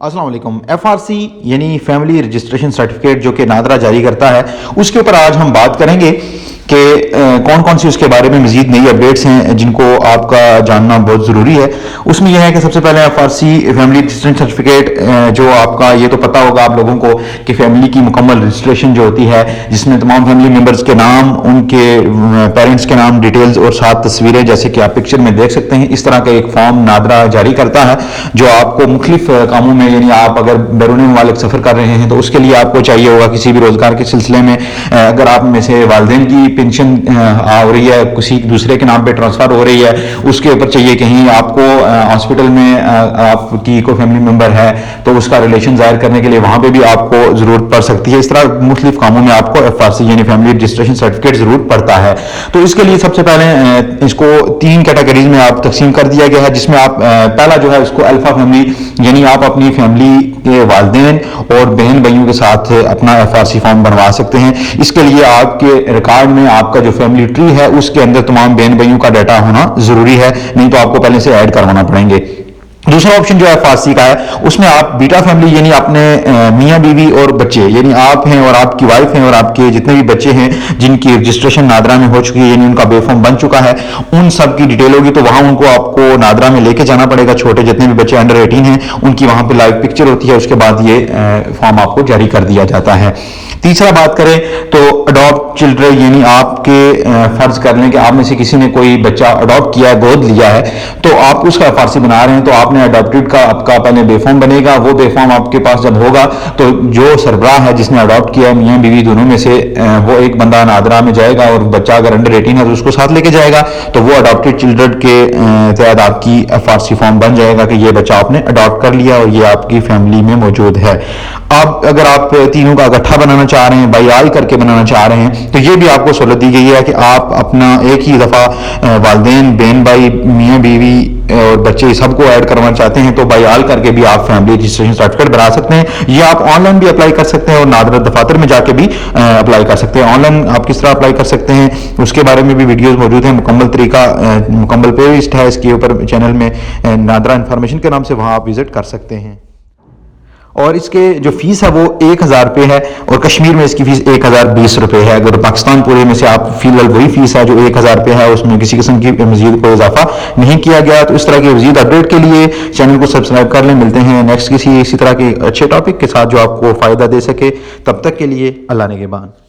السلام علیکم۔ F R سی یعنی فیملی رجسٹریشن سرٹیفکیٹ جو کہ نادرا جاری کرتا ہے، اس کے اوپر آج ہم بات کریں گے۔ کہ کون کون سی اس کے بارے میں مزید نئی اپڈیٹس ہیں جن کو آپ کا جاننا بہت ضروری ہے۔ اس میں یہ ہے کہ سب سے پہلے F R C family registration certificate جو آپ کا یہ تو پتا ہوگا آپ لوگوں کو کہ فیملی کی مکمل رجسٹریشن جو ہوتی ہے، جس میں تمام فیملی ممبرس کے نام، ان کے پیرنٹس کے نام ڈیٹیلز اور ساتھ تصویریں جیسے کہ آپ پکچر میں دیکھ سکتے ہیں۔ اس طرح کا ایک فارم نادرا جاری کرتا ہے، جو آپ کو مختلف کاموں میں یعنی آپ اگر بیرون ممالک سفر کر رہے ہیں تو اس کے لیے آپ کو چاہیے ہوگا کسی بھی روزگار کے سلسلے میں۔ اگر آپ میں سے والدین کی پینشن آ رہی ہے، کسی دوسرے کے نام پہ ٹرانسفر ہو رہی ہے، اس کے اوپر چاہیے کہیں آپ کو ہاسپٹل میں آپ کی کوئی فیملی ممبر ہے، تو اس کا ریلیشن ظاہر کرنے کے لیے وہاں پہ بھی آپ کو ضرورت پڑ سکتی ہے۔ اس طرح مختلف کاموں میں آپ کو ایف آر سی یعنی فیملی رجسٹریشن سرٹیفکیٹ ضرورت پڑتا ہے۔ تو اس کے لیے سب سے پہلے اس کو تین کیٹیگریز میں آپ تقسیم کر دیا گیا ہے، جس میں آپ پہلا جو ہے اس کو الفا فیملی یعنی آپ اپنی فیملی کے والدین اور بہن بھائیوں کے ساتھ اپنا ایف آر سی فارم بنوا سکتے ہیں۔ اس کے لیے آپ کے ریکارڈ میں آپ کا جو فیملی ٹری ہے، اس کے اندر تمام بہن بھائیوں کا ڈیٹا ہونا ضروری ہے، نہیں تو آپ کو پہلے سے ایڈ کروانا پڑیں گے۔ دوسرا آپشن جو ہے فارسی کا ہے، اس میں آپ بیٹا فیملی یعنی اپنے میاں بیوی اور بچے یعنی آپ ہیں اور آپ کی وائف ہیں اور آپ کے جتنے بھی بچے ہیں، جن کی رجسٹریشن نادرا میں ہو چکی ہے یعنی ان کا بے فارم بن چکا ہے، ان سب کی ڈیٹیل ہوگی تو وہاں ان کو آپ کو نادرا میں لے کے جانا پڑے گا۔ چھوٹے جتنے بھی بچے انڈر ایٹین ہیں، ان کی وہاں پہ لائیو پکچر ہوتی ہے، اس کے بعد یہ فارم آپ کو جاری کر دیا جاتا ہے۔ تیسرا بات کریں تو اڈاپٹ چلڈرن یعنی آپ کے فرض کر لیں کہ آپ میں سے کسی نے کوئی بچہ اڈاپٹ کیا ہے گود لیا ہے، تو آپ اس کا فارسی بنا رہے ہیں، تو آپ نے اڈاپٹیڈ کا، آپ کا پہلے بے فارم بنے گا، وہ بے فارم آپ کے پاس جب ہوگا، تو جو سربراہ ہے جس نے اڈاپٹ کیا ہے، میاں بیوی دونوں میں سے وہ ایک بندہ نادرا میں جائے گا اور بچہ اگر انڈر ایٹین ہے تو اس کو ساتھ لے کے جائے گا، تو وہ اڈاپٹیڈ چلڈرن کے تحت آپ کی فارسی فارم بن جائے گا کہ یہ بچہ آپ نے اڈاپٹ کر لیا اور یہ آپ کی فیملی میں موجود ہے۔ اب اگر آپ تینوں کا اکٹھا بنانا چاہ رہے ہیں بائی آل کر کے بنانا چاہ رہے ہیں۔ تو یہ بھی آپ کو سہولت دی گئی ہے کہ آپ اپنا ایک ہی دفعہ والدین، بہن بھائی، میاں، بیوی اور بچے، سب کو ایڈ کروانا چاہتے ہیں تو بائی آل کر کے بھی آپ فیملی رجسٹریشن سرٹیفکیٹ بنا سکتے ہیں۔ یہ آپ آن لائن بھی اپلائی کر سکتے ہیں اور نادر دفاتر میں جا کے بھی اپلائی کر سکتے ہیں۔ آن لائن آپ کس طرح اپلائی کر سکتے ہیں، اس کے بارے میں بھی ویڈیوز موجود ہیں۔ مکمل طریقہ مکمل پے لسٹ ہے اس کے اوپر چینل میں۔ نادرا انفارمیشن کے نام سے وہاں آپ وزٹ کر سکتے ہیں۔ اور اس کے جو فیس ہے وہ ایک ہزار روپے ہے اور کشمیر میں اس کی فیس ایک ہزار بیس روپے ہے۔ اگر پاکستان پورے میں سے آپ فی الحال وہی فیس ہے جو ایک ہزار روپے ہے، اس میں کسی قسم کی مزید کوئی اضافہ نہیں کیا گیا۔ تو اس طرح کی مزید اپڈیٹ کے لیے چینل کو سبسکرائب کر لیں۔ ملتے ہیں نیکسٹ کسی اسی طرح کے اچھے ٹاپک کے ساتھ جو آپ کو فائدہ دے سکے۔ تب تک کے لیے اللہ نے کے بان۔